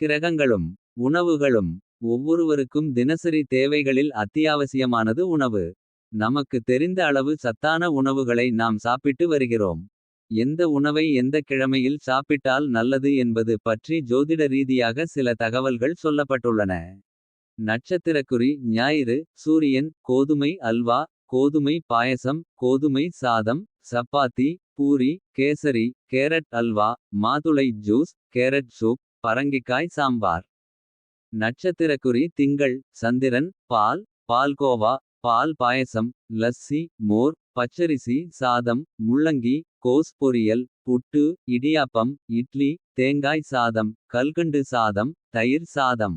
கிரகங்களும் உணவுகளும் ஒவ்வொருவருக்கும் தினசரி தேவைகளில் அத்தியாவசியமானது உணவு. நமக்கு தெரிந்த அளவு சத்தான உணவுகளை நாம் சாப்பிட்டு வருகிறோம். எந்த உணவை எந்த கிழமையில் சாப்பிட்டால் நல்லது என்பது பற்றி ஜோதிட ரீதியாக சில தகவல்கள் சொல்லப்பட்டுள்ளன. நட்சத்திரக்குறி ஞாயிறு சூரியன் கோதுமை அல்வா. கோதுமை பாயசம் கோதுமை சாதம் சப்பாத்தி. பூரி கேசரி கேரட் அல்வா மாதுளை ஜூஸ். கேரட் சூப் பரங்கிக்காய் சாம்பார். நட்சத்திரக்குறி திங்கள் சந்திரன் பால் பால்கோவா. பால் பாயசம் லஸ்ஸி மோர் பச்சரிசி சாதம். முள்ளங்கி கோஸ் பொரியல் புட்டு இடியாப்பம் இட்லி. தேங்காய் சாதம் கல்கண்டு சாதம் தயிர் சாதம்.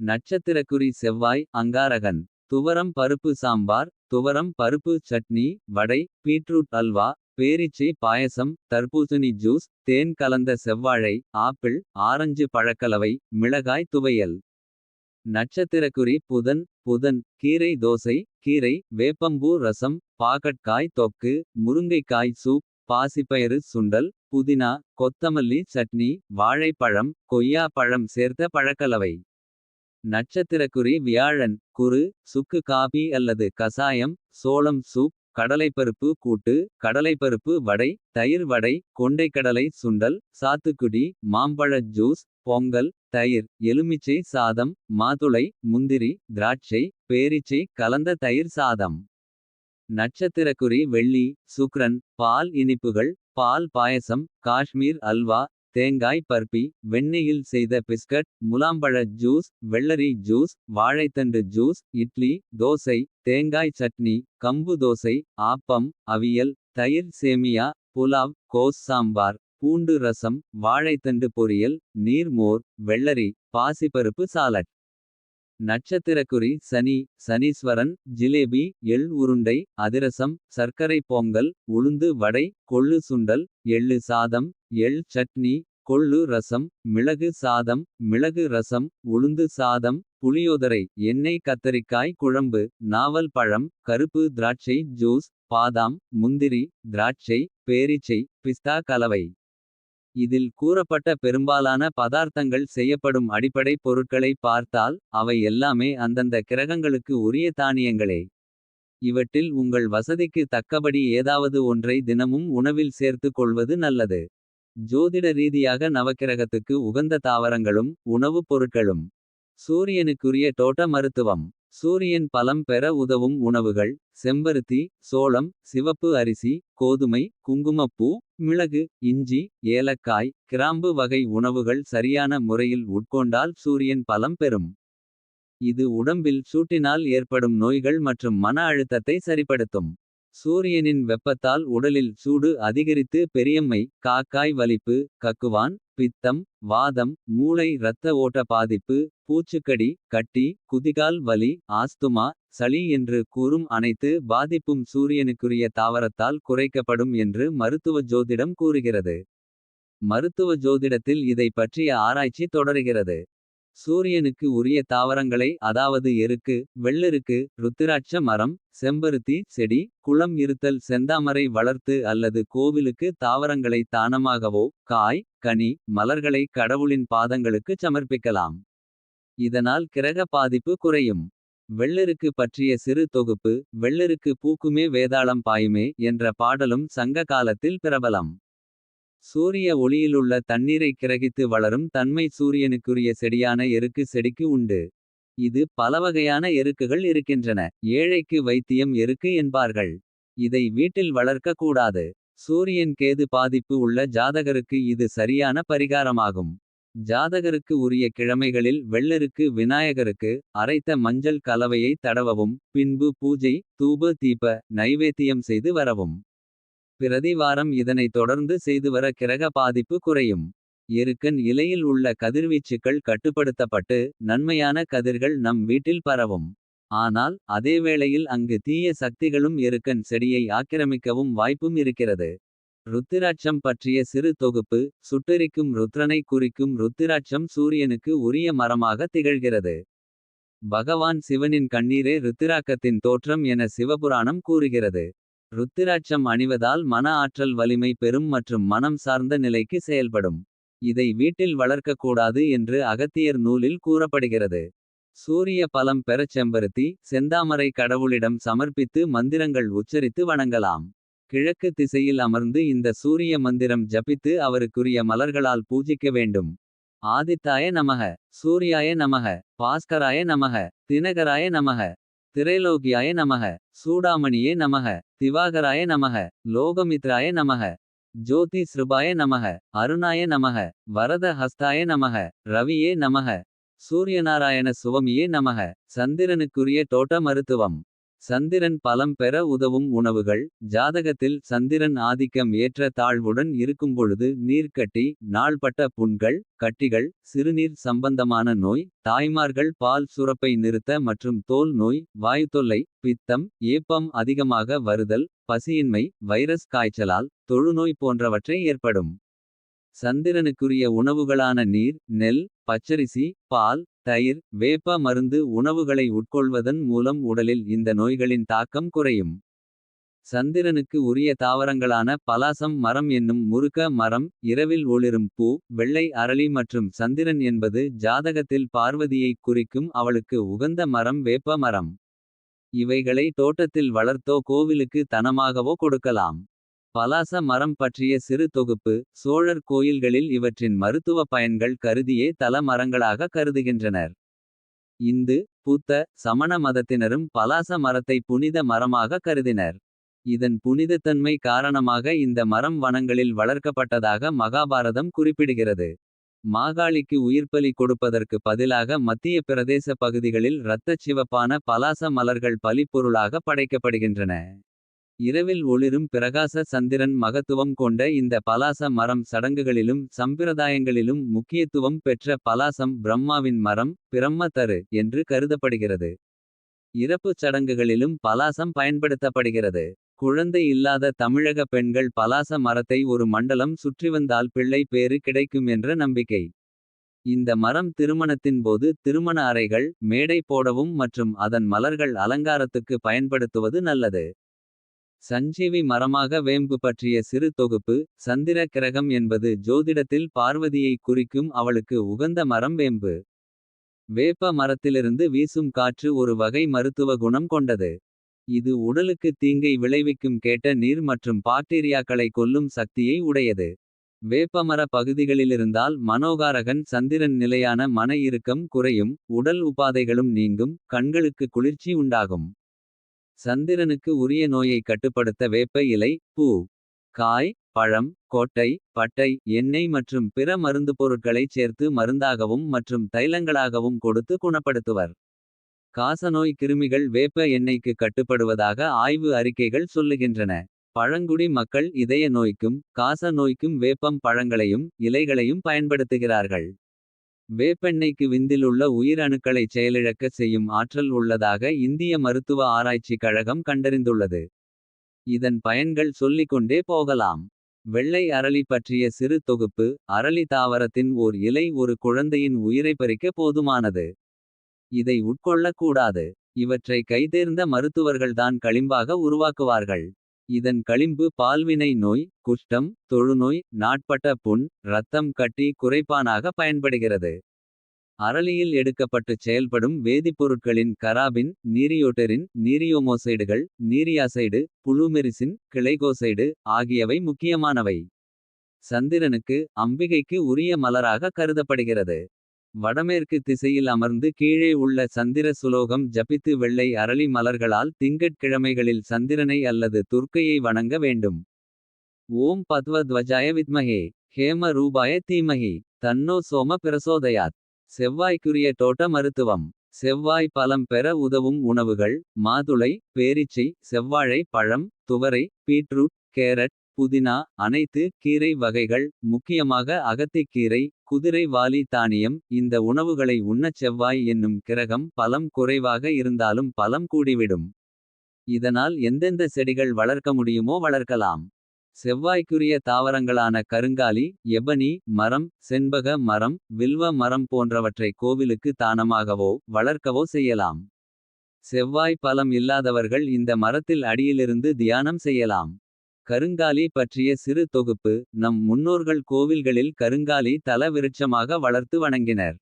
நட்சத்திரக்குறி செவ்வாய் அங்காரகன். துவரம் பருப்பு சாம்பார் துவரம் பருப்பு சட்னி. வடை பீட்ரூட் அல்வா பேரிச்சை பாயசம். தர்பூசணி ஜூஸ் தேன் கலந்த செவ்வாழை. ஆப்பிள் ஆரஞ்சு பழக்கலவை மிளகாய் துவையல். நட்சத்திரக்குறி புதன் புதன் கீரை தோசை கீரை. வேப்பம்பூ ரசம் பாகற்காய் தொக்கு முருங்கைக்காய் சூப். பாசிப்பயிறு சுண்டல் புதினா கொத்தமல்லி சட்னி. வாழைப்பழம் கொய்யா பழம் சேர்த்த பழக்கலவை. நட்சத்திரக்குறி வியாழன் குரு சுக்கு காபி அல்லது கசாயம். சோளம் சூப் கடலைப்பருப்பு கூட்டு கடலைப்பருப்பு வடை. தயிர் வடை கொண்டைக்கடலை சுண்டல் சாத்துக்குடி. மாம்பழ ஜூஸ் பொங்கல் தயிர் எலுமிச்சை சாதம். மாதுளை முந்திரி திராட்சை பேரிச்சை கலந்த தயிர் சாதம். நட்சத்திரக்குறி வெள்ளி சுக்ரன் பால் இனிப்புகள். பால் பாயசம் காஷ்மீர் அல்வா தேங்காய் பர்பி. வெண்ணெயில் செய்த பிஸ்கட் முலாம்பழ ஜூஸ் வெள்ளரி ஜூஸ். வாழைத்தண்டு ஜூஸ் இட்லி தோசை தேங்காய் சட்னி. கம்பு தோசை ஆப்பம் அவியல் தயிர் சேமியா. புலாவ் கோஸ் சாம்பார் பூண்டு ரசம் வாழைத்தண்டு பொரியல். நீர்மோர் வெள்ளரி பாசிப்பருப்பு சாலட். நட்சத்திரக்குறி சனி சனீஸ்வரன் ஜிலேபி எள் உருண்டை. அதிரசம் சர்க்கரை பொங்கல் உளுந்து வடை கொள்ளு சுண்டல். எள்ளு சாதம் எள் சட்னி கொள்ளு ரசம். மிளகு சாதம் மிளகு ரசம் உளுந்து சாதம். புளியோதரை எண்ணெய் கத்தரிக்காய் குழம்பு. நாவல் பழம் கருப்பு திராட்சை ஜூஸ் பாதாம். முந்திரி திராட்சை பேரிச்சை பிஸ்தா கலவை. இதில் கூறப்பட்ட பெரும்பாலான பதார்த்தங்கள் செய்யப்படும் அடிப்படை பொருட்களை பார்த்தால். அவை எல்லாமே அந்தந்த கிரகங்களுக்கு உரிய தானியங்களே. இவற்றில் உங்கள் வசதிக்கு தக்கபடி ஏதாவது ஒன்றை தினமும் உணவில் சேர்த்துக் கொள்வது நல்லது. ஜோதிட ரீதியாக நவக்கிரகத்துக்கு உகந்த தாவரங்களும். உணவுப் பொருட்களும் சூரியனுக்குரிய தோட்ட மருத்துவம். சூரியன் பலம் பெற உதவும் உணவுகள் செம்பருத்தி. சோளம் சிவப்பு அரிசி கோதுமை குங்குமப்பூ. மிளகு இஞ்சி ஏலக்காய் கிராம்பு வகை உணவுகள். சரியான முறையில் உட்கொண்டால் சூரியன் பலம் பெறும். இது உடம்பில் சூட்டினால் ஏற்படும் நோய்கள் மற்றும் மன அழுத்தத்தை சரிப்படுத்தும். சூரியனின் வெப்பத்தால் உடலில் சூடு அதிகரித்து பெரியம்மை. காக்காய் வலிப்பு கக்குவான் பித்தம் வாதம் மூளை இரத்த ஓட்ட பாதிப்பு. பூச்சுக்கடி கட்டி குதிகால் வலி ஆஸ்துமா. சளி என்று கூறும் அனைத்து பாதிப்பும் சூரியனுக்குரிய தாவரத்தால். குறைக்கப்படும் என்று மருத்துவ ஜோதிடம் கூறுகிறது. மருத்துவ ஜோதிடத்தில் இதை பற்றிய ஆராய்ச்சி தொடருகிறது. சூரியனுக்கு உரிய தாவரங்களை அதாவது எருக்கு. வெள்ளெருக்கு ருத்திராட்ச மரம் செம்பருத்தி செடி. குளம் இருத்தல் செந்தாமரை வளர்த்து அல்லது கோவிலுக்கு. தாவரங்களை தானமாகவோ காய் கனி மலர்களை. கடவுளின் பாதங்களுக்குச் சமர்ப்பிக்கலாம். இதனால் கிரக பாதிப்பு குறையும். வெள்ளெருக்கு பற்றிய சிறு தொகுப்பு வெள்ளெருக்கு பூக்குமே வேதாளம் பாயுமே. என்ற பாடலும் சங்க காலத்தில் பிரபலம். சூரிய ஒளியிலுள்ள தண்ணீரை கிரகித்து வளரும் தன்மை. சூரியனுக்குரிய செடியான எருக்கு செடிக்கு உண்டு. இது பலவகையான எருக்குகள் இருக்கின்றன. ஏழைக்கு வைத்தியம் எருக்கு என்பார்கள். இதை வீட்டில் வளர்க்க கூடாது. சூரியன் கேது பாதிப்பு உள்ள ஜாதகருக்கு இது சரியான பரிகாரமாகும். ஜாதகருக்கு உரிய கிழமைகளில் வெள்ளருக்கு விநாயகருக்கு. அரைத்த மஞ்சள் கலவையை தடவவும் பின்பு பூஜை. தூப தீப நைவேத்தியம் செய்து வரவும். பிரதி வாரம் இதனை தொடர்ந்து செய்துவர கிரக பாதிப்பு குறையும். எருக்கன் இலையில் உள்ள கதிர்வீச்சுக்கள் கட்டுப்படுத்தப்பட்டு. நன்மையான கதிர்கள் நம் வீட்டில் பரவும். ஆனால் அதேவேளையில் அங்கு தீய சக்திகளும் எருக்கன் செடியை ஆக்கிரமிக்கவும் வாய்ப்பும் இருக்கிறது. ருத்திராட்சம் பற்றிய சிறு தொகுப்பு சுட்டெரிக்கும் ருத்ரனை குறிக்கும் ருத்திராட்சம் சூரியனுக்கு உரிய மரமாக திகழ்கிறது. பகவான் சிவனின் கண்ணீரே ருத்திராக்கத்தின் தோற்றம் என சிவபுராணம் கூறுகிறது. ருத்திராட்சம் அணிவதால் மன ஆற்றல் வலிமை பெறும் மற்றும் மனம் சார்ந்த நிலைக்கு செயல்படும். இதை வீட்டில் வளர்க்கக்கூடாது என்று அகத்தியர் நூலில் கூறப்படுகிறது. சூரிய பலம் பெறச் செம்பருத்தி செந்தாமரை கடவுளிடம் சமர்ப்பித்து மந்திரங்கள் உச்சரித்து வணங்கலாம். கிழக்கு திசையில் அமர்ந்து இந்த சூரிய மந்திரம் ஜபித்து அவருக்குரிய மலர்களால் பூஜிக்க வேண்டும். ஆதித்தாய நமக சூரியாய நமக பாஸ்கராய நமக தினகராய நமக திரைலோகியாய நமக சூடாமணியே நமக திவாகராய நமக லோகமித்ராய நமக ஜோதி ஸ்ருபாய நமக அருணாய நமக வரத ஹஸ்தாய நமக ரவியே நமக சூரியநாராயண சுவமியே நமக சந்திரனுக்குரிய தோட்ட மருத்துவம். சந்திரன் பலம் பெற உதவும் உணவுகள் ஜாதகத்தில் சந்திரன் ஆதிக்கம் ஏற்ற தாழ்வுடன் இருக்கும்பொழுது நீர்க்கட்டி நாள்பட்ட புண்கள் கட்டிகள் சிறுநீர் சம்பந்தமான நோய் தாய்மார்கள் பால் சுரப்பை நிறுத்த மற்றும் தோல் நோய் வாயுத்தொல்லை பித்தம் ஏப்பம் அதிகமாக வருதல் பசியின்மை வைரஸ் காய்ச்சலால் தொழுநோய் போன்றவற்றை ஏற்படும். சந்திரனுக்குரிய உணவுகளான நீர் நெல் பச்சரிசி பால் தயிர் வேப்ப மருந்து உணவுகளை உட்கொள்வதன் மூலம் உடலில் இந்த நோய்களின் தாக்கம் குறையும். சந்திரனுக்கு உரிய தாவரங்களான பலாசம் மரம் என்னும் முருக்க மரம் இரவில் ஒளிரும் பூ வெள்ளை அரளி மற்றும் சந்திரன் என்பது ஜாதகத்தில் பார்வதியைக் குறிக்கும் அவளுக்கு உகந்த மரம் வேப்ப மரம். இவைகளை தோட்டத்தில் வளர்த்தோ கோவிலுக்கு தனமாகவோ கொடுக்கலாம். பலாச மரம் பற்றிய சிறு தொகுப்பு சோழர் கோயில்களில் இவற்றின் மருத்துவ பயன்கள் கருதியே தல மரங்களாக கருதுகின்றனர். இந்து புத்த சமண மதத்தினரும் பலாச மரத்தை புனித மரமாக கருதினர். இதன் புனிதத்தன்மை காரணமாக இந்த மரம் வனங்களில் வளர்க்கப்பட்டதாக மகாபாரதம் குறிப்பிடுகிறது. மாகாளிக்கு உயிர்ப்பலி கொடுப்பதற்கு பதிலாக மத்திய பிரதேச பகுதிகளில் இரத்தச் சிவப்பான பலாச மலர்கள் பலிப்பொருளாக படைக்கப்படுகின்றன. இரவில் ஒளிரும் பிரகாச சந்திரன் மகத்துவம் கொண்ட இந்த பலாச மரம் சடங்குகளிலும் சம்பிரதாயங்களிலும் முக்கியத்துவம் பெற்ற பலாசம் பிரம்மாவின் மரம் பிரம்ம தரு என்று கருதப்படுகிறது. இறப்புச் சடங்குகளிலும் பலாசம் பயன்படுத்தப்படுகிறது. குழந்தை இல்லாத தமிழக பெண்கள் பலாச மரத்தை ஒரு மண்டலம் சுற்றிவந்தால் பிள்ளை பேறு கிடைக்கும் என்ற நம்பிக்கை. இந்த மரம் திருமணத்தின் போது திருமண அறைகள் மேடை போடவும் மற்றும் அதன் மலர்கள் அலங்காரத்துக்கு பயன்படுத்துவது நல்லது. சஞ்சீவி மரமாக வேம்பு பற்றிய சிறு தொகுப்பு சந்திர கிரகம் என்பது ஜோதிடத்தில் பார்வதியை குறிக்கும் அவளுக்கு உகந்த மரம் வேம்பு. வேப்ப மரத்திலிருந்து வீசும் காற்று ஒரு வகை மருத்துவ குணம் கொண்டது. இது உடலுக்கு தீங்கை விளைவிக்கும் கேட்ட நீர் மற்றும் பாக்டீரியாக்களை கொல்லும் சக்தியை உடையது. வேப்பமர பகுதிகளிலிருந்தால் மனோகாரகன் சந்திரன் நிலையான மன இறுக்கம் குறையும். உடல் உபாதைகளும் நீங்கும் கண்களுக்கு குளிர்ச்சி உண்டாகும். சந்திரனுக்கு உரிய நோயை கட்டுப்படுத்த வேப்ப இலை பூ. காய் பழம் கொட்டை பட்டை எண்ணெய் மற்றும் பிற மருந்துப்பொருட்களைச் சேர்த்து மருந்தாகவும் மற்றும் தைலங்களாகவும் கொடுத்து குணப்படுத்துவர். காசநோய் கிருமிகள் வேப்ப எண்ணெய்க்கு கட்டுப்படுவதாக ஆய்வு அறிக்கைகள் சொல்லுகின்றன. பழங்குடி மக்கள் இதய நோய்க்கும் காச நோய்க்கும் வேப்பம் பழங்களையும் இலைகளையும் பயன்படுத்துகிறார்கள். வேப்பெண்ணெய்க்கு விந்திலுள்ள உயிரணுக்களை செயலிழக்க செயலிழக்கச் செய்யும் ஆற்றல் உள்ளதாக இந்திய மருத்துவ ஆராய்ச்சி கழகம் கண்டறிந்துள்ளது. இதன் பயன்கள் சொல்லிக்கொண்டே போகலாம். வெள்ளை அரளி பற்றிய சிறு தொகுப்பு அரளி தாவரத்தின் ஓர் இலை ஒரு குழந்தையின் உயிரை பறிக்க போதுமானது. இதை உட்கொள்ளக் கூடாது. இவற்றை கைதேர்ந்த மருத்துவர்கள்தான் களிம்பாக உருவாக்குவார்கள். இதன் களிம்பு பால்வினை நோய் குஷ்டம் தொழுநோய் நாட்பட்ட புண் இரத்தம் கட்டி குறைப்பானாக பயன்படுகிறது. அரளியில் எடுக்கப்பட்டுச் செயல்படும் வேதிப்பொருட்களின் கராபின் நீரியோட்டரின் நீரியோமோசைடுகள் நீரியாசைடு புளூமெரிசின் கிளைகோசைடு ஆகியவை முக்கியமானவை. சந்திரனுக்கு அம்பிகைக்கு உரிய மலராக கருதப்படுகிறது. வடமேற்கு திசையில் அமர்ந்து கீழே உள்ள சந்திர சுலோகம் ஜபித்து வெள்ளை அரளி மலர்களால் திங்கட்கிழமைகளில் சந்திரனை அல்லது துர்க்கையை வணங்க வேண்டும். ஓம் பத்வத்வஜாய வித்மகே வித்மஹே ஹேம ரூபாய தீமஹி தன்னோ சோம பிரசோதயாத். செவ்வாய்க்குரிய தோட்ட மருத்துவம் செவ்வாய் பலம் பெற உதவும் உணவுகள் மாதுளை பேரிச்சை செவ்வாழை பழம் துவரை பீட்ரூட் கேரட் புதினா அனைத்து கீரை வகைகள் முக்கியமாக அகத்திக்கீரை குதிரை வாலி தானியம் இந்த உணவுகளை உண்ணச் செவ்வாய் என்னும் கிரகம் பலம் குறைவாக இருந்தாலும் பலம் கூடிவிடும். இதனால் எந்தெந்த செடிகள் வளர்க்க முடியுமோ வளர்க்கலாம். செவ்வாய்க்குரிய தாவரங்களான கருங்காலி எபனி மரம் செண்பக மரம் வில்வ மரம் போன்றவற்றை கோவிலுக்கு தானமாகவோ வளர்க்கவோ செய்யலாம். செவ்வாய் பலம் இல்லாதவர்கள் இந்த மரத்தில் அடியிலிருந்து தியானம் செய்யலாம். கருங்காலி பற்றிய சிறு தொகுப்பு நம் முன்னோர்கள் கோவில்களில் கருங்காலி தல விருட்சமாக வளர்த்து வணங்கினர்.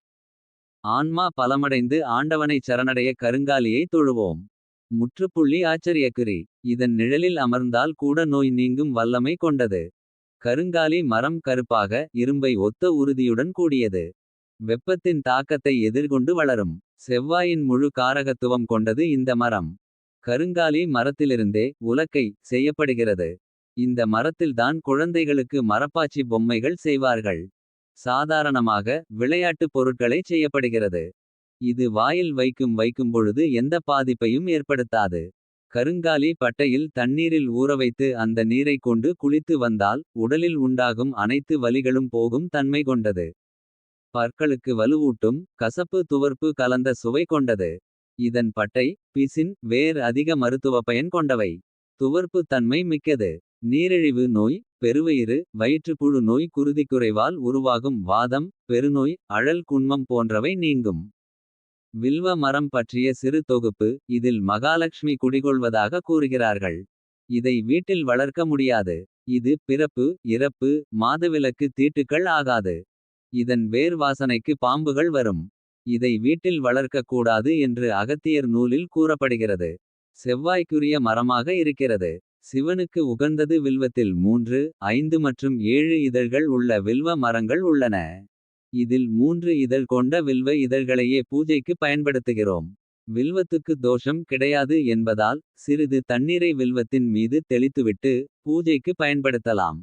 ஆன்மா பலமடைந்து ஆண்டவனை சரணடைய கருங்காலியை தொழுவோம். முற்றுப்புள்ளி ஆச்சரியக்குறி இதன் நிழலில் அமர்ந்தால் கூட நோய் நீங்கும் வல்லமை கொண்டது. கருங்காலி மரம் கருப்பாக இரும்பை ஒத்த உறுதியுடன் கூடியது. வெப்பத்தின் தாக்கத்தை எதிர்கொண்டு வளரும். செவ்வாயின் முழு காரகத்துவம் கொண்டது இந்த மரம். கருங்காலி மரத்திலிருந்தே உலக்கை செய்யப்படுகிறது. இந்த மரத்தில்தான் குழந்தைகளுக்கு மரப்பாச்சி பொம்மைகள் செய்வார்கள். சாதாரணமாக விளையாட்டுப் பொருட்களை செய்யப்படுகிறது. இது வாயில் வைக்கும் வைக்கும்பொழுது எந்த பாதிப்பையும் ஏற்படுத்தாது. கருங்காலி பட்டையில் தண்ணீரில் ஊறவைத்து அந்த நீரைக் கொண்டு குளித்து வந்தால். உடலில் உண்டாகும் அனைத்து வலிகளும் போகும் தன்மை கொண்டது. பற்களுக்கு வலுவூட்டும் கசப்பு துவர்ப்பு கலந்த சுவை கொண்டது. இதன் பட்டை பிசின் வேர் அதிக மருத்துவ பயன் கொண்டவை. துவர்ப்பு தன்மை மிக்கது நீரிழிவு நோய். பெருவயிறு வயிற்றுப்புழு நோய் குருதிக்குறைவால் உருவாகும் வாதம். பெருநோய் அழல் குண்மம் போன்றவை நீங்கும். வில்வ மரம் பற்றிய சிறு தொகுப்பு இதில் மகாலட்சுமி குடிகொள்வதாக கூறுகிறார்கள். இதை வீட்டில் வளர்க்க முடியாது. இது பிறப்பு இறப்பு மாதவிலக்கு தீட்டுக்கள் ஆகாது. இதன் வேர் வாசனைக்கு பாம்புகள் வரும். இதை வீட்டில் வளர்க்கக் கூடாது என்று அகத்தியர் நூலில் கூறப்படுகிறது. செவ்வாய்க்குரிய மரமாக இருக்கிறது. சிவனுக்கு உகந்தது வில்வத்தில் மூன்று ஐந்து மற்றும் ஏழு இதழ்கள் உள்ள வில்வ மரங்கள் உள்ளன. இதில் மூன்று இதழ் கொண்ட வில்வ இதழ்களையே பூஜைக்கு பயன்படுத்துகிறோம். வில்வத்துக்கு தோஷம் கிடையாது என்பதால் சிறிது தண்ணீரை வில்வத்தின் மீது தெளித்துவிட்டு. பூஜைக்கு பயன்படுத்தலாம்.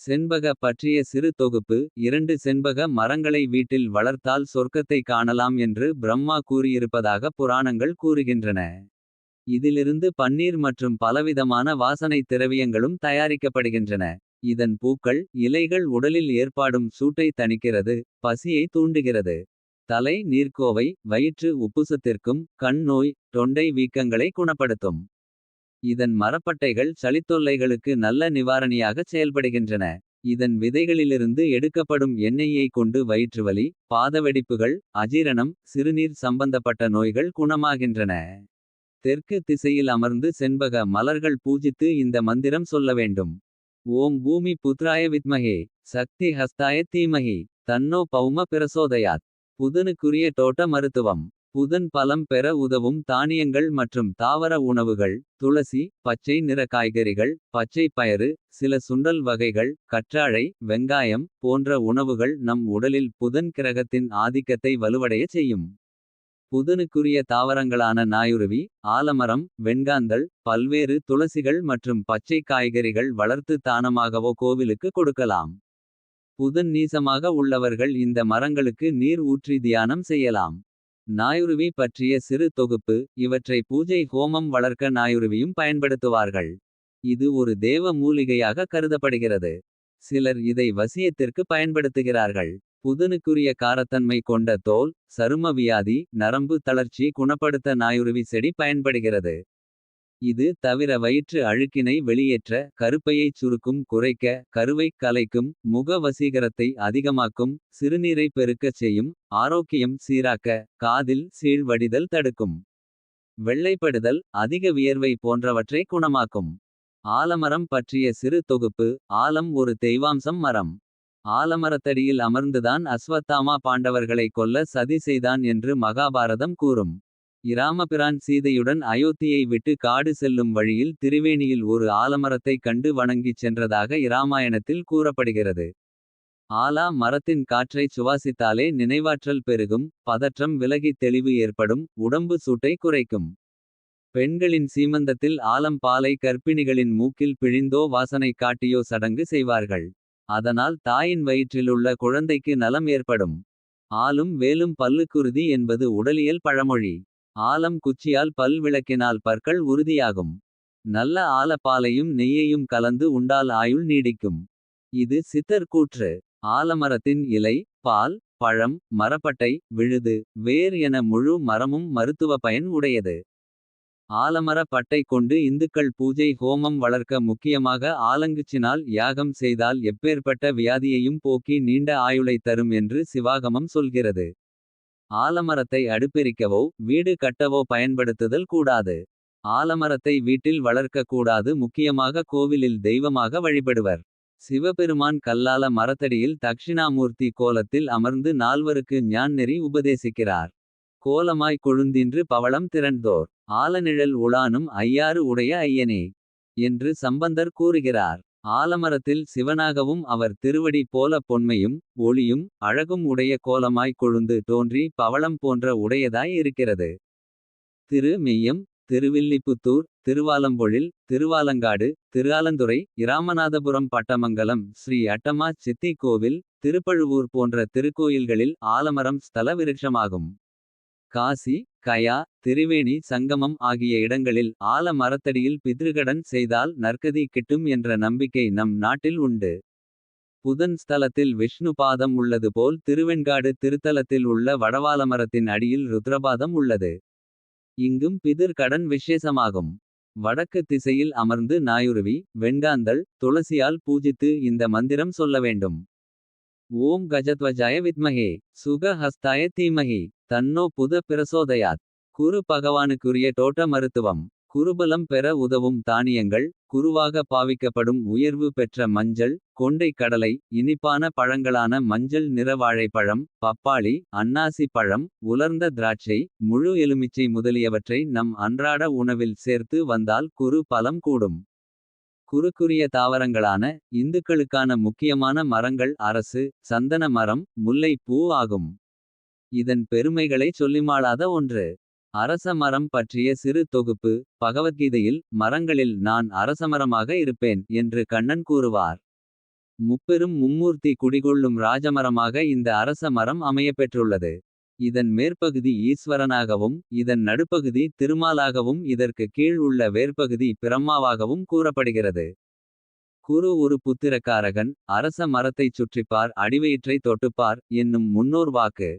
செண்பக பற்றிய சிறு தொகுப்பு இரண்டு செண்பக மரங்களை வீட்டில் வளர்த்தால் சொர்க்கத்தை காணலாம் என்று பிரம்மா கூறியிருப்பதாக புராணங்கள் கூறுகின்றன. இதிலிருந்து பன்னீர் மற்றும் பலவிதமான வாசனை திரவியங்களும் தயாரிக்கப்படுகின்றன. இதன் பூக்கள் இலைகள் உடலில் ஏற்பாடும் சூட்டை தணிக்கிறது. பசியை தூண்டுகிறது. தலை நீர்க்கோவை வயிற்று உப்புசத்திற்கும் கண் நோய். தொண்டை வீக்கங்களை குணப்படுத்தும். இதன் மரப்பட்டைகள் சளித்தொல்லைகளுக்கு நல்ல நிவாரணியாகச் செயல்படுகின்றன. இதன் விதைகளிலிருந்து எடுக்கப்படும் எண்ணெயை கொண்டு வயிற்றுவலி. பாதவெடிப்புகள் அஜீரணம் சிறுநீர் சம்பந்தப்பட்ட நோய்கள் குணமாகின்றன. தெற்கு திசையில் அமர்ந்து செண்பக மலர்கள் பூஜித்து இந்த மந்திரம் சொல்ல வேண்டும். ஓம் பூமி புத்ராய வித்மகே சக்தி ஹஸ்தாய தீமகி. தன்னோ பௌம பிரசோதயாத் புதனுக்குரிய தோட்ட மருத்துவம். புதன் பலம் பெற உதவும் தானியங்கள் மற்றும் தாவர உணவுகள். துளசி பச்சை நிற காய்கறிகள் பச்சை பயறு. சில சுண்டல் வகைகள் கற்றாழை வெங்காயம். போன்ற உணவுகள் நம் உடலில் புதன் கிரகத்தின் ஆதிக்கத்தை வலுவடைய செய்யும். புதனுக்குரிய தாவரங்களான நாயுருவி ஆலமரம் வெண்காந்தல் பல்வேறு துளசிகள் மற்றும் பச்சை காய்கறிகள் வளர்த்து தானமாகவோ கோவிலுக்கு கொடுக்கலாம். புதன் நீசமாக உள்ளவர்கள் இந்த மரங்களுக்கு நீர் ஊற்றி தியானம் செய்யலாம். நாயுருவி பற்றிய சிறு தொகுப்பு இவற்றை பூஜை ஹோமம் வளர்க்க நாயுருவியும் பயன்படுத்துவார்கள். இது ஒரு தேவ மூலிகையாக கருதப்படுகிறது. சிலர் இதை வசியத்திற்கு பயன்படுத்துகிறார்கள். புதனுக்குரிய காரத்தன்மை கொண்ட தோல் சரும வியாதி நரம்பு தளர்ச்சி குணப்படுத்த நாயுருவி செடி பயன்படுகிறது. இது தவிர வயிற்று அழுக்கினை வெளியேற்ற கருப்பையைச் சுருக்கும் குறைக்க. கருவைக் கலைக்கும் முக வசீகரத்தை அதிகமாக்கும். சிறுநீரை பெருக்கச் செய்யும் ஆரோக்கியம் சீராக்க. காதில் சீழ் வடிதல் தடுக்கும். வெள்ளைப்படுதல் அதிக வியர்வை போன்றவற்றை குணமாக்கும். ஆலமரம் பற்றிய சிறு தொகுப்பு ஆலம் ஒரு தெய்வாம்சம் மரம். ஆலமரத்தடியில் அமர்ந்துதான் அஸ்வத்தாமா பாண்டவர்களை கொல்ல சதி செய்தான் என்று மகாபாரதம் கூறும். இராமபிரான் சீதையுடன் அயோத்தியை விட்டு காடு செல்லும் வழியில் திருவேணியில் ஒரு ஆலமரத்தை கண்டு வணங்கிச் சென்றதாக இராமாயணத்தில் கூறப்படுகிறது. ஆலா மரத்தின் காற்றைச் சுவாசித்தாலே நினைவாற்றல் பெருகும். பதற்றம் விலகி தெளிவு ஏற்படும் உடம்பு சூட்டை குறைக்கும். பெண்களின் சீமந்தத்தில் ஆலம் பாலை கர்ப்பிணிகளின் மூக்கில் பிழிந்தோ வாசனை காட்டியோ சடங்கு செய்வார்கள். அதனால் தாயின் வயிற்றிலுள்ள குழந்தைக்கு நலம் ஏற்படும். ஆலும் வேலும் பல்லுக்குருதி என்பது உடலியல் பழமொழி. ஆலம் குச்சியால் பல் விளக்கினால் பற்கள் உறுதியாகும். நல்ல ஆலப்பாலையும் நெய்யையும் கலந்து உண்டால் ஆயுள் நீடிக்கும். இது சித்தர் கூற்று ஆலமரத்தின் இலை பால் பழம் மரப்பட்டை விழுது வேர் என முழு மரமும் மருத்துவ பயன் உடையது. ஆலமர பட்டை கொண்டு இந்துக்கள் பூஜை ஹோமம் வளர்க்க முக்கியமாக ஆலங்குச்சினால் யாகம் செய்தால் எப்பேற்பட்ட வியாதியையும் போக்கி நீண்ட ஆயுளை தரும் என்று சிவாகமம் சொல்கிறது. ஆலமரத்தை அடுப்பெரிக்கவோ வீடு கட்டவோ பயன்படுத்துதல் கூடாது. ஆலமரத்தை வீட்டில் வளர்க்க கூடாது முக்கியமாக கோவிலில் தெய்வமாக வழிபடுவர். சிவபெருமான் கல்லால மரத்தடியில் தக்ஷிணாமூர்த்தி கோலத்தில் அமர்ந்து நால்வருக்கு ஞான் நெறி உபதேசிக்கிறார். கோலமாய் கொழுந்தின்று பவளம் திரண்டோர். ஆலநிழல் உளானும் ஐயாறு உடைய ஐயனே. என்று சம்பந்தர் கூறுகிறார். ஆலமரத்தில் சிவனாகவும் அவர் திருவடி போல பொன்மையும். ஒளியும் அழகும் உடைய கோலமாய் கொழுந்து தோன்றி பவளம் போன்ற உடையதாய் இருக்கிறது. திரு மெய்யம் திருவில்லிபுத்தூர் திருவாலம்பொழில் திருவாலங்காடு. திருஆலந்துறை இராமநாதபுரம் பட்டமங்கலம் ஸ்ரீ அட்டமா சித்தி கோவில். திருப்பழுவூர் போன்ற திருக்கோயில்களில் ஆலமரம் ஸ்தல விருட்சமாகும். காசி கயா திரிவேணி சங்கமம் ஆகிய இடங்களில். ஆல மரத்தடியில் பித்ருகடன் செய்தால் நற்கதி கிட்டும் என்ற நம்பிக்கை நம் நாட்டில் உண்டு. புதன் ஸ்தலத்தில் விஷ்ணு பாதம் உள்ளது போல் திருவெண்காடு திருத்தலத்தில் உள்ள வடவாலமரத்தின் அடியில் ருத்ரபாதம் உள்ளது. இங்கும் பிதிர் கடன் விசேஷமாகும். வடக்கு திசையில் அமர்ந்து நாயுருவி வெண்காந்தள் துளசியால் பூஜித்து இந்த மந்திரம் சொல்ல வேண்டும். ஓம் கஜத்வஜாய வித்மகே சுக ஹஸ்தாய தீமகி. தன்னோ புத பிரசோதயாத் குரு பகவானுக்குரிய தோட்ட மருத்துவம். குருபலம் பெற உதவும் தானியங்கள் குருவாக பாவிக்கப்படும் உயர்வு பெற்ற மஞ்சள். கொண்டை கடலை இனிப்பான பழங்களான மஞ்சள் நிற வாழைப்பழம். பப்பாளி அன்னாசி பழம் உலர்ந்த திராட்சை. முழு எலுமிச்சை முதலியவற்றை நம் அன்றாட உணவில் சேர்த்து வந்தால் குரு பலம் கூடும். குருக்குரிய தாவரங்களான இந்துக்களுக்கான முக்கியமான மரங்கள் அரசு. சந்தன மரம் முல்லை பூ ஆகும். இதன் பெருமைகளை சொல்லிமாளாத ஒன்று. அரச மரம் பற்றிய சிறு தொகுப்பு பகவத்கீதையில். மரங்களில் நான் அரசமரமாக இருப்பேன் என்று கண்ணன் கூறுவார். முப்பெரும் மும்மூர்த்தி குடிகொள்ளும் ராஜமரமாக இந்த அரச மரம் அமையப்பெற்றுள்ளது. இதன் மேற்பகுதி ஈஸ்வரனாகவும் இதன் நடுப்பகுதி திருமாலாகவும். இதற்கு கீழ் உள்ள வேர்ப்பகுதி பிரம்மாவாகவும் கூறப்படுகிறது. குரு ஒரு புத்திரக்காரகன் அரச மரத்தைச் சுற்றிப்பார். அடிவயிற்றை தொட்டுப்பார் என்னும் முன்னோர் வாக்கு.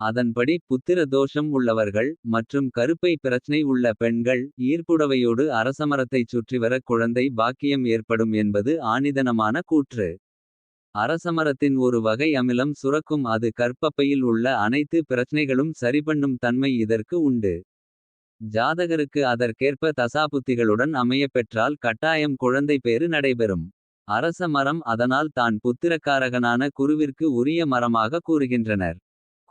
அதன்படி புத்திர தோஷம் உள்ளவர்கள் மற்றும் கருப்பை பிரச்சனை உள்ள பெண்கள். ஈர்ப்புடவையோடு அரசமரத்தைச் சுற்றிவர குழந்தை பாக்கியம் ஏற்படும் என்பது ஆணிதனமான கூற்று. அரசமரத்தின் ஒரு வகை அமிலம் சுரக்கும் அது கற்பப்பையில் உள்ள அனைத்து பிரச்சனைகளும் சரிபண்ணும் தன்மை இதற்கு உண்டு. ஜாதகருக்கு அதற்கேற்ப தசாபுத்திகளுடன் அமையப்பெற்றால் கட்டாயம் குழந்தை பேறு நடைபெறும். அரச மரம் அதனால் தான் புத்திரக்காரகனான குருவிற்கு உரிய மரமாக கூறுகின்றனர்.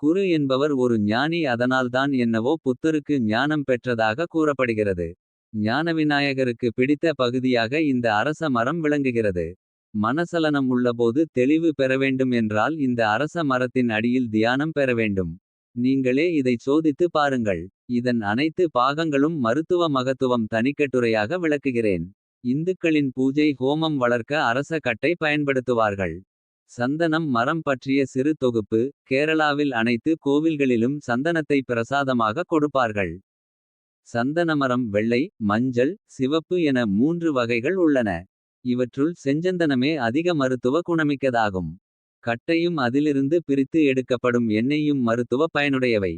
குரு என்பவர் ஒரு ஞானி அதனால்தான் என்னவோ புத்தருக்கு ஞானம் பெற்றதாக கூறப்படுகிறது. ஞானவிநாயகருக்கு பிடித்த பகுதியாக இந்த அரச மரம் விளங்குகிறது. மனசலனம் உள்ளபோது தெளிவு பெறவேண்டும் என்றால் இந்த அரச மரத்தின் அடியில் தியானம் பெற வேண்டும் நீங்களே இதை சோதித்து பாருங்கள். இதன் அனைத்து பாகங்களும் மருத்துவ மகத்துவம் தனிக்கட்டுரையாக விளக்குகிறேன். இந்துக்களின் பூஜை ஹோமம் வளர்க்க அரச கட்டை பயன்படுத்துவார்கள். சந்தனம் மரம் பற்றிய சிறு தொகுப்பு கேரளாவில் அனைத்து கோவில்களிலும் சந்தனத்தை பிரசாதமாக கொடுப்பார்கள். சந்தனமரம் வெள்ளை மஞ்சள் சிவப்பு என மூன்று வகைகள் உள்ளன. இவற்றுள் செஞ்சந்தனமே அதிக மருத்துவ குணமிக்கதாகும். கட்டையும் அதிலிருந்து பிரித்து எடுக்கப்படும் எண்ணெயும் மருத்துவ பயனுடையவை.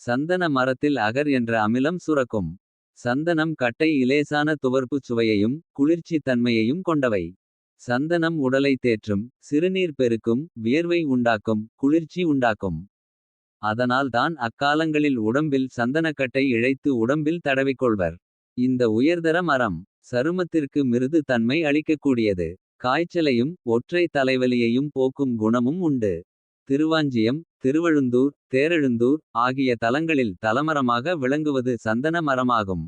சந்தன மரத்தில் அகர் என்ற அமிலம் சுரக்கும். சந்தனம் கட்டை இலேசான துவர்ப்புச் சுவையையும் குளிர்ச்சி தன்மையையும் கொண்டவை. சந்தனம் உடலை தேற்றும் சிறுநீர் பெருக்கும் வியர்வை உண்டாக்கும் குளிர்ச்சி உண்டாக்கும். அதனால் தான் அக்காலங்களில் உடம்பில் சந்தனக்கட்டை இழைத்து உடம்பில் தடவிக்கொள்வர். இந்த உயர்தர மரம் சருமத்திற்கு மிருது தன்மை அளிக்கக்கூடியது. காய்ச்சலையும் ஒற்றை தலைவலியையும் போக்கும் குணமும் உண்டு. திருவாஞ்சியம் திருவழுந்தூர் தேரெழுந்தூர் ஆகிய தலங்களில் தலமரமாக விளங்குவது சந்தன மரமாகும்.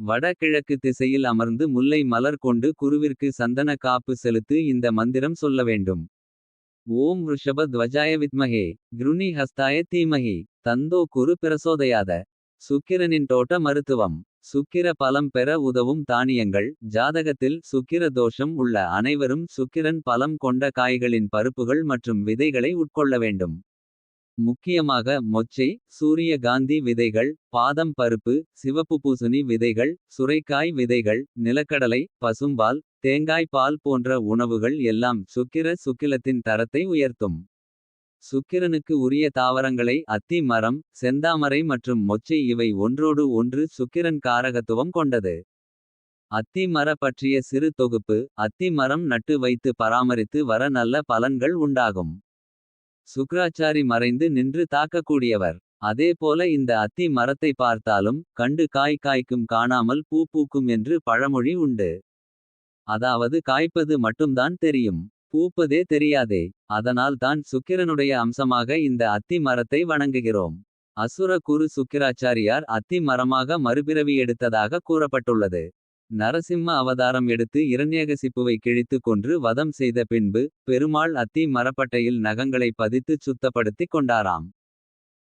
வடகிழக்கு திசையில் அமர்ந்து முல்லை மலர் கொண்டு குருவிற்கு சந்தன காப்பு செலுத்து இந்த மந்திரம் சொல்ல வேண்டும். ஓம் ருஷப துவஜாய வித்மகே கிருணி ஹஸ்தாய தீமகி தந்தோ குரு பிரசோதையாத சுக்கிரனின் தோட்ட மருத்துவம் சுக்கிர பலம் பெற உதவும் தானியங்கள். ஜாதகத்தில் சுக்கிர தோஷம் உள்ள அனைவரும் சுக்கிரன் பலம் கொண்ட காய்களின் பருப்புகள் மற்றும் விதைகளை உட்கொள்ள வேண்டும். முக்கியமாக மொச்சை சூரிய காந்தி விதைகள் பாதம் பருப்பு. சிவப்பு பூசணி விதைகள் சுரைக்காய் விதைகள் நிலக்கடலை. பசும்பால் தேங்காய் பால் போன்ற உணவுகள் எல்லாம் சுக்கிர சுக்கிலத்தின் தரத்தை உயர்த்தும். சுக்கிரனுக்கு உரிய தாவரங்களை அத்தி மரம் செந்தாமரை மற்றும் மொச்சை இவை ஒன்றோடு ஒன்று சுக்கிரன் காரகத்துவம் கொண்டது. அத்தி மர பற்றிய சிறு தொகுப்பு அத்தி மரம் நட்டு வைத்து பராமரித்து வர நல்ல பலன்கள் உண்டாகும். சுக்ராச்சாரி மறைந்து நின்று தாக்கக்கூடியவர். அதேபோல இந்த அத்தி மரத்தை பார்த்தாலும் கண்டு காய் காய்க்கும் காணாமல் பூ பூக்கும் என்று பழமொழி உண்டு. அதாவது காய்ப்பது மட்டும்தான் தெரியும். பூப்பதே தெரியாதே அதனால் தான் சுக்கிரனுடைய அம்சமாக இந்த அத்தி மரத்தை வணங்குகிறோம். அசுர குரு சுக்கிராச்சாரியார் அத்தி மரமாக மறுபிறவி எடுத்ததாக கூறப்பட்டுள்ளது. நரசிம்ம அவதாரம் எடுத்து இரண்யகசிப்புவை கிழித்து கொன்று வதம் செய்த பின்பு. பெருமாள் அத்தி மரப்பட்டையில் நகங்களை பதித்துச் சுத்தப்படுத்திக் கொண்டாராம்.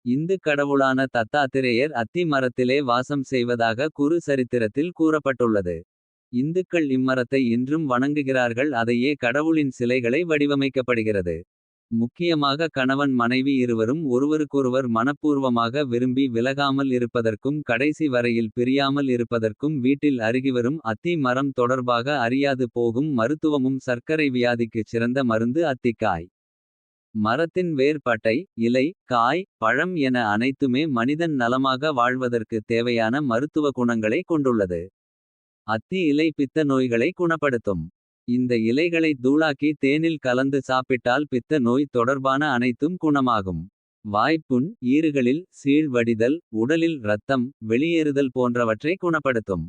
இந்து கடவுளான தத்தாத்திரேயர் அத்தி மரத்திலே வாசம் செய்வதாக குரு சரித்திரத்தில் கூறப்பட்டுள்ளது. இந்துக்கள் இம்மரத்தை இன்றும் வணங்குகிறார்கள் அதையே கடவுளின் சிலைகளை வடிவமைக்கப்படுகிறது. முக்கியமாக கணவன் மனைவி இருவரும் ஒருவருக்கொருவர் மனப்பூர்வமாக விரும்பி விலகாமல் இருப்பதற்கும் கடைசி வரையில் பிரியாமல் இருப்பதற்கும் வீட்டில் அருகிவரும் அத்தி மரம் தொடர்பாக அறியாது போகும் மருத்துவமும் சர்க்கரை வியாதிக்குச் சிறந்த மருந்து அத்திக்காய். மரத்தின் வேர் பட்டை இலை காய் பழம் என அனைத்துமே மனிதன் நலமாக வாழ்வதற்கு தேவையான மருத்துவ குணங்களை கொண்டுள்ளது. அத்தி இலை பித்த நோய்களை குணப்படுத்தும். இந்த இலைகளை தூளாக்கி தேனில் கலந்து சாப்பிட்டால் பித்த நோய் தொடர்பான அனைத்தும் குணமாகும். வாய்ப்புண் ஈறுகளில் சீழ் வடிதல் உடலில் இரத்தம் வெளியேறுதல் போன்றவற்றை குணப்படுத்தும்.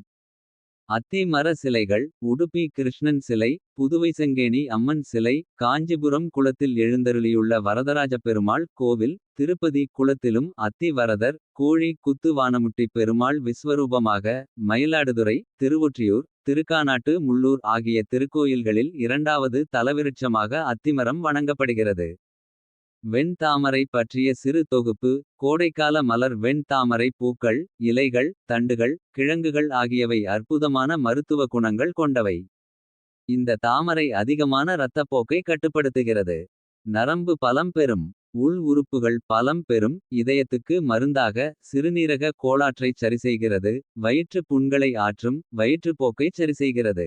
அத்தி மர சிலைகள் உடுப்பி கிருஷ்ணன் சிலை புதுவை செங்கேணி அம்மன் சிலை. காஞ்சிபுரம் குளத்தில் எழுந்தருளியுள்ள வரதராஜப் பெருமாள் கோவில். திருப்பதி குளத்திலும் அத்தி வரதர் கோழி குத்து வானமுட்டி பெருமாள் விஸ்வரூபமாக. மயிலாடுதுறை திருவொற்றியூர் திருக்கானாட்டு முள்ளூர் ஆகிய திருக்கோயில்களில். இரண்டாவது தலவிருட்சமாக அத்திமரம் வணங்கப்படுகிறது. வெண் தாமரை பற்றிய சிறு தொகுப்பு கோடைக்கால மலர் வெண் தாமரை பூக்கள். இலைகள் தண்டுகள் கிழங்குகள் ஆகியவை அற்புதமான மருத்துவ குணங்கள் கொண்டவை. இந்த தாமரை அதிகமான இரத்தப்போக்கை கட்டுப்படுத்துகிறது. நரம்பு பலம் பெறும் உள் உறுப்புகள் பலம் பெறும். இதயத்துக்கு மருந்தாக சிறுநீரக கோளாற்றைச் சரிசெய்கிறது. வயிற்றுப் புண்களை ஆற்றும் வயிற்றுப்போக்கைச் சரிசெய்கிறது.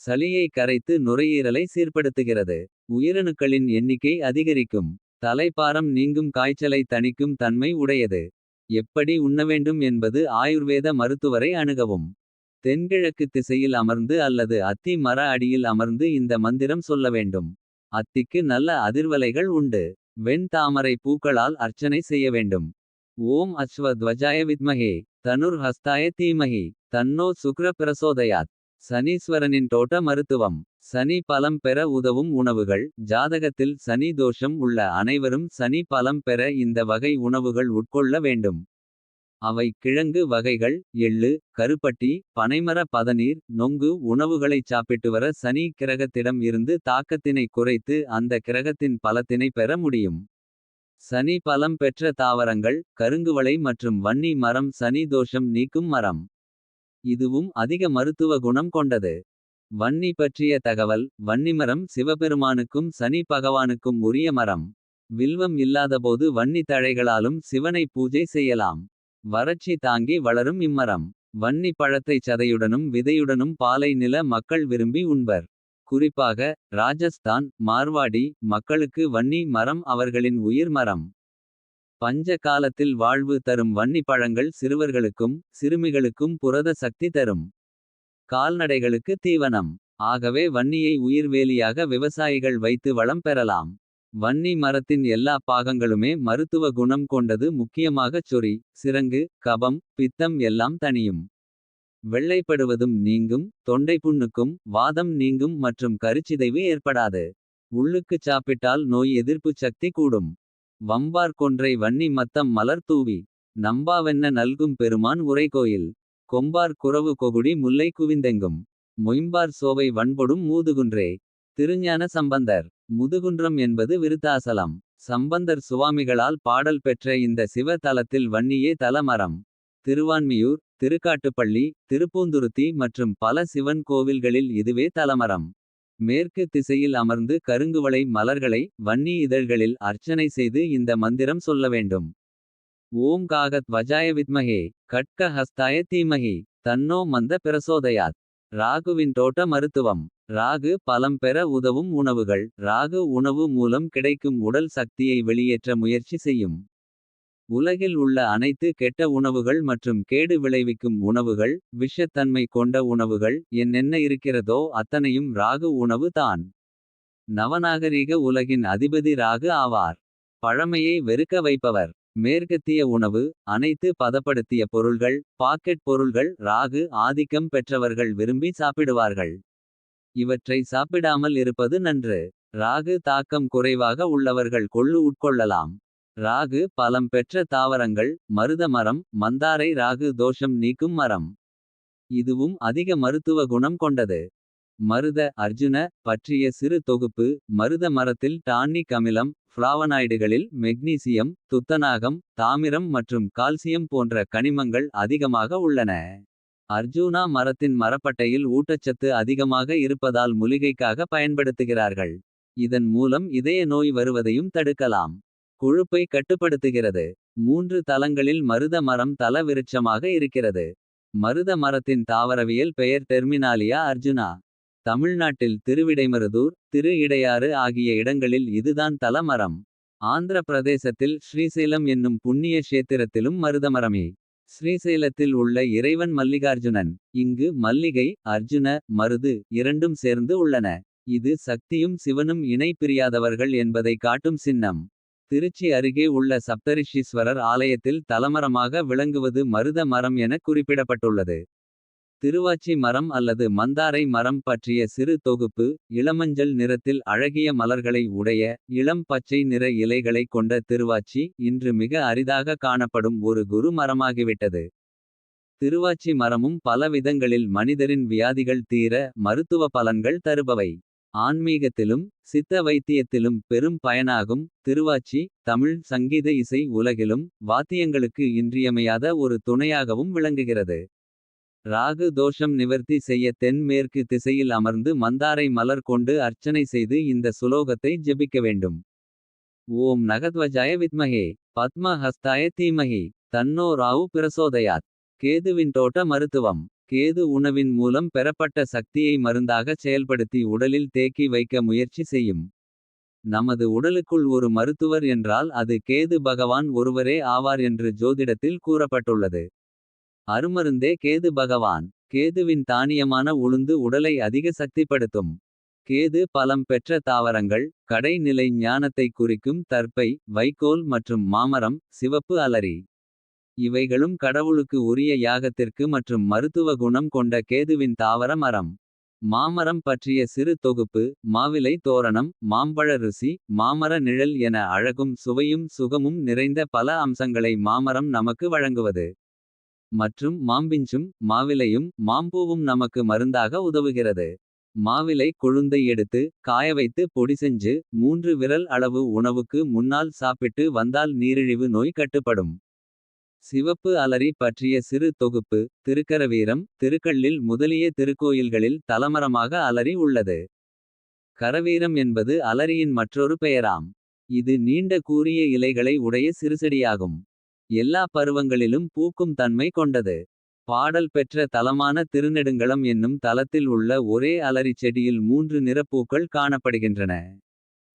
சளியை கரைத்து நுரையீரலை சீர்படுத்துகிறது. உயிரணுக்களின் எண்ணிக்கை அதிகரிக்கும். தலைப்பாரம் நீங்கும் காய்ச்சலை தணிக்கும் தன்மை உடையது. எப்படி உண்ணவேண்டும் என்பது ஆயுர்வேத மருத்துவரை அணுகவும். தென்கிழக்கு திசையில் அமர்ந்து அல்லது அத்தி மர அடியில் அமர்ந்து இந்த மந்திரம் சொல்ல வேண்டும். அத்திக்கு நல்ல அதிர்வலைகள் உண்டு. வெண் தாமரை பூக்களால் அர்ச்சனை செய்ய வேண்டும். ஓம் அஸ்வத்வஜாய வித்மகே தனுர் ஹஸ்தாய தீமகி. தன்னோ சுக்ர பிரசோதயாத். சனீஸ்வரனின் தோட்ட மருத்துவம். சனி பலம் பெற உதவும் உணவுகள் ஜாதகத்தில் சனி தோஷம் உள்ள அனைவரும் சனி பலம் பெற இந்த வகை உணவுகள் உட்கொள்ள வேண்டும். அவை கிழங்கு வகைகள் எள்ளு கருப்பட்டி பனைமர பதநீர் நொங்கு உணவுகளைச் சாப்பிட்டு வர சனி கிரகத்திடம் இருந்து தாக்கத்தினை குறைத்து அந்த கிரகத்தின் பலத்தினை பெற முடியும். சனி பலம் பெற்ற தாவரங்கள் கருங்குவளை மற்றும் வன்னி மரம் சனி தோஷம் நீக்கும் மரம். இதுவும் அதிக மருத்துவ குணம் கொண்டது. வன்னி பற்றிய தகவல் வன்னிமரம் சிவபெருமானுக்கும் சனி பகவானுக்கும் உரிய மரம். வில்வம் இல்லாதபோது வன்னி தழைகளாலும் சிவனை பூஜை செய்யலாம். வறட்சி தாங்கி வளரும் இம்மரம். வன்னி பழத்தைச் சதையுடனும் விதையுடனும் பாலை நில மக்கள் விரும்பி உண்பர். குறிப்பாக ராஜஸ்தான் மார்வாடி மக்களுக்கு வன்னி மரம் அவர்களின் உயிர் மரம். பஞ்ச காலத்தில் வாழ்வு தரும் வன்னி பழங்கள் சிறுவர்களுக்கும். சிறுமிகளுக்கும் புரத சக்தி தரும். கால்நடைகளுக்கு தீவனம். ஆகவே வன்னியை உயிர்வேலியாக விவசாயிகள் வைத்து வளம் பெறலாம். வன்னி மரத்தின் எல்லா பாகங்களுமே மருத்துவ குணம் கொண்டது முக்கியமாகச் சொறி. சிரங்கு கபம் பித்தம் எல்லாம் தணியும். வெள்ளைப்படுவதும் நீங்கும் தொண்டைப்புண்ணுக்கும் வாதம் நீங்கும் மற்றும் கருச்சிதைவு ஏற்படாது. உள்ளுக்குச் சாப்பிட்டால் நோய் எதிர்ப்புச் சக்தி கூடும். வம்பார் கொன்றை வன்னி மத்தம் மலர் தூவி. நம்பாவென்ன நல்கும் பெருமான் உரைகோயில். கொம்பார் குறவு கொகுடி முல்லை குவிந்தெங்கும். மொயம்பார் சோவை வன்பொடும் மூதுகுன்றே. திருஞான சம்பந்தர் முதுகுன்றம் என்பது விருத்தாசலம். சம்பந்தர் சுவாமிகளால் பாடல் பெற்ற இந்த சிவ தலத்தில் வன்னியே தலமரம். திருவான்மியூர் திருக்காட்டுப்பள்ளி திருப்பூந்துருத்தி மற்றும் பல சிவன் கோவில்களில் இதுவே தலமரம். மேற்கு திசையில் அமர்ந்து கருங்குவளை மலர்களை வன்னி இதழ்களில் அர்ச்சனை செய்து இந்த மந்திரம் சொல்ல வேண்டும். ஓம் காகத் வஜாய வித்மகே கட்க ஹஸ்தாய தீமகி. தன்னோ மந்த பிரசோதயாத். ராகுவின் தோட்ட மருத்துவம் ராகு பலம் பெற உதவும் உணவுகள். ராகு உணவு மூலம் கிடைக்கும் உடல் சக்தியை வெளியேற்ற முயற்சி செய்யும். உலகில் உள்ள அனைத்து கெட்ட உணவுகள் மற்றும் கேடு விளைவிக்கும் உணவுகள். விஷத்தன்மை கொண்ட உணவுகள் என்னென்ன இருக்கிறதோ அத்தனையும் ராகு உணவு தான். நவநாகரீக உலகின் அதிபதி ராகு ஆவார். பழமையை வெறுக்க வைப்பவர். மேற்கத்திய உணவு அனைத்து பதப்படுத்திய பொருள்கள் பாக்கெட் பொருள்கள் ராகு ஆதிக்கம் பெற்றவர்கள் விரும்பி சாப்பிடுவார்கள். இவற்றை சாப்பிடாமல் இருப்பது நன்று. ராகு தாக்கம் குறைவாக உள்ளவர்கள் கொள்ளு உட்கொள்ளலாம். ராகு பலம் பெற்ற தாவரங்கள் மருத மரம் மந்தாரை ராகு தோஷம் நீக்கும் மரம். இதுவும் அதிக மருத்துவ குணம் கொண்டது. மருத அர்ஜுன பற்றிய சிறு தொகுப்பு மருத மரத்தில் டான்னிக் அமிலம். ஃப்ளாவனாய்டுகளில் மெக்னீசியம் துத்தநாகம் தாமிரம் மற்றும் கால்சியம் போன்ற கனிமங்கள் அதிகமாக உள்ளன. அர்ஜூனா மரத்தின் மரப்பட்டையில் ஊட்டச்சத்து அதிகமாக இருப்பதால் மூலிகைக்காக பயன்படுத்துகிறார்கள். இதன் மூலம் இதய நோய் வருவதையும் தடுக்கலாம். கொழுப்பை கட்டுப்படுத்துகிறது. மூன்று தலங்களில் மருத மரம் தல விருட்சமாக இருக்கிறது. மருத மரத்தின் தாவரவியல் பெயர் டெர்மினாலியா அர்ஜுனா. தமிழ்நாட்டில் திருவிடைமருதூர் திரு இடையாறு ஆகிய இடங்களில் இதுதான் தல மரம். ஆந்திர பிரதேசத்தில் ஸ்ரீசைலம் என்னும் புண்ணிய க்ஷேத்திரத்திலும் மருதமரமே. ஸ்ரீசைலத்தில் உள்ள இறைவன் மல்லிகார்ஜுனன். இங்கு மல்லிகை அர்ஜுன மருது இரண்டும் சேர்ந்து உள்ளன. இது சக்தியும் சிவனும் இணை பிரியாதவர்கள் என்பதை காட்டும் சின்னம். திருச்சி அருகே உள்ள சப்தரிஷீஸ்வரர் ஆலயத்தில் தலமரமாக விளங்குவது மருத மரம் என குறிப்பிடப்பட்டுள்ளது. திருவாச்சி மரம் அல்லது மந்தாரை மரம் பற்றிய சிறு தொகுப்பு. இளமஞ்சள் நிறத்தில் அழகிய மலர்களை உடைய. இளம் பச்சை நிற இலைகளை கொண்ட திருவாச்சி. இன்று மிக அரிதாக காணப்படும் ஒரு குரு மரமாகிவிட்டது. திருவாச்சி மரமும் பல விதங்களில் மனிதரின் வியாதிகள் தீர. மருத்துவ பலன்கள் தருபவை. ஆன்மீகத்திலும் சித்த வைத்தியத்திலும் பெரும் பயனாகும். திருவாச்சி தமிழ் சங்கீத இசை உலகிலும். வாத்தியங்களுக்கு இன்றியமையாத ஒரு துணையாகவும் விளங்குகிறது. ராகு தோஷம் நிவர்த்தி செய்ய தென்மேற்கு திசையில் அமர்ந்து மந்தாரை மலர் கொண்டு அர்ச்சனை செய்து இந்த சுலோகத்தை ஜெபிக்க வேண்டும். ஓம் நகத்வஜாய வித்மகே பத்ம ஹஸ்தாய தீமகி. தன்னோ ராவு பிரசோதயாத் கேதுவின் தோட்ட மருத்துவம். கேது உணவின் மூலம் பெறப்பட்ட சக்தியை மருந்தாகச் செயல்படுத்தி உடலில் தேக்கி வைக்க முயற்சி செய்யும். நமது உடலுக்குள் ஒரு மருத்துவர் என்றால் அது கேது பகவான் ஒருவரே ஆவார் என்று ஜோதிடத்தில் கூறப்பட்டுள்ளது. அருமருந்தே கேது பகவான் கேதுவின் தானியமான உளுந்து உடலை அதிக சக்திப்படுத்தும். கேது பலம் பெற்ற தாவரங்கள் கடைநிலை ஞானத்தை குறிக்கும் தர்ப்பை. வைக்கோல் மற்றும் மாமரம் சிவப்பு அலரி. இவைகளும் கடவுளுக்கு உரிய யாகத்திற்கு மற்றும் மருத்துவ குணம் கொண்ட கேதுவின் தாவர மரம். மாமரம் பற்றிய சிறு தொகுப்பு மாவிலை தோரணம். மாம்பழ ருசி மாமர நிழல் என அழகும் சுவையும் சுகமும் நிறைந்த பல அம்சங்களை மாமரம் நமக்கு வழங்குவது. மற்றும் மாம்பிஞ்சும் மாவிலையும் மாம்பூவும் நமக்கு மருந்தாக உதவுகிறது. மாவிலை கொழுந்தை எடுத்து காயவைத்து பொடிசெஞ்சு. மூன்று விரல் அளவு உணவுக்கு முன்னால் சாப்பிட்டு வந்தால் நீரிழிவு நோய் கட்டுப்படும். சிவப்பு அலரி பற்றிய சிறு தொகுப்பு திருக்கரவீரம். திருக்கள்ளில் முதலிய திருக்கோயில்களில் தலமரமாக அலரி உள்ளது. கரவீரம் என்பது அலரியின் மற்றொரு பெயராம். இது நீண்ட கூரிய இலைகளை உடைய சிறுசெடியாகும். எல்லா பருவங்களிலும் பூக்கும் தன்மை கொண்டது. பாடல் பெற்ற தலமான திருநெடுங்களம் என்னும் தலத்தில் உள்ள ஒரே அலரி செடியில் மூன்று நிறப்பூக்கள் காணப்படுகின்றன.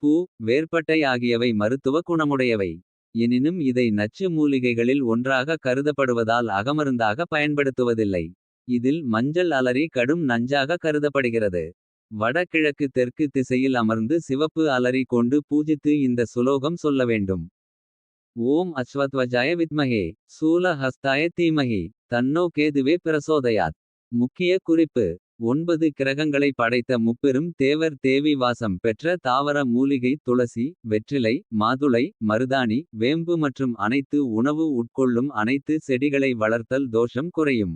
பூ வேர்பட்டை ஆகியவை மருத்துவ குணமுடையவை. எனினும் இதை நச்சு மூலிகைகளில் ஒன்றாக கருதப்படுவதால் அகமருந்தாக பயன்படுத்துவதில்லை. இதில் மஞ்சள் அலரி கடும் நஞ்சாக கருதப்படுகிறது. வடகிழக்கு தெற்கு திசையில் அமர்ந்து சிவப்பு அலரி கொண்டு பூஜித்து இந்த சுலோகம் சொல்ல வேண்டும். ஓம் அஸ்வத்வஜாய வித்மகே சூல ஹஸ்தாய தீமகி. தன்னோ கேதுவே பிரசோதயாத் முக்கிய குறிப்பு. ஒன்பது கிரகங்களை படைத்த முப்பெரும் தேவர் தேவி வாசம் பெற்ற தாவர மூலிகை துளசி வெற்றிலை மாதுளை மருதாணி வேம்பு மற்றும் அனைத்து உணவு உட்கொள்ளும் அனைத்து செடிகளை வளர்த்தல் தோஷம் குறையும்.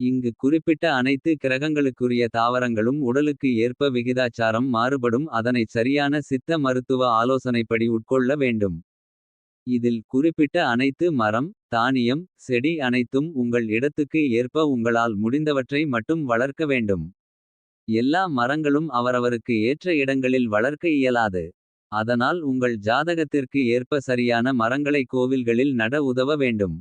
இங்கு குறிப்பிட்ட அனைத்து கிரகங்களுக்குரிய தாவரங்களும் உடலுக்கு ஏற்ப விகிதாச்சாரம் மாறுபடும் அதனைச் சரியான சித்த மருத்துவ ஆலோசனைப்படி உட்கொள்ள வேண்டும். இதில் குறிப்பிட்ட அனைத்து மரம் தானியம் செடி அனைத்தும் உங்கள் இடத்துக்கு ஏற்ப உங்களால் முடிந்தவற்றை மட்டும் வளர்க்க வேண்டும். எல்லா மரங்களும் அவரவருக்கு ஏற்ற இடங்களில் வளர்க்க இயலாது. அதனால் உங்கள் ஜாதகத்திற்கு ஏற்ப சரியான மரங்களை கோவில்களில் நட உதவ வேண்டும்.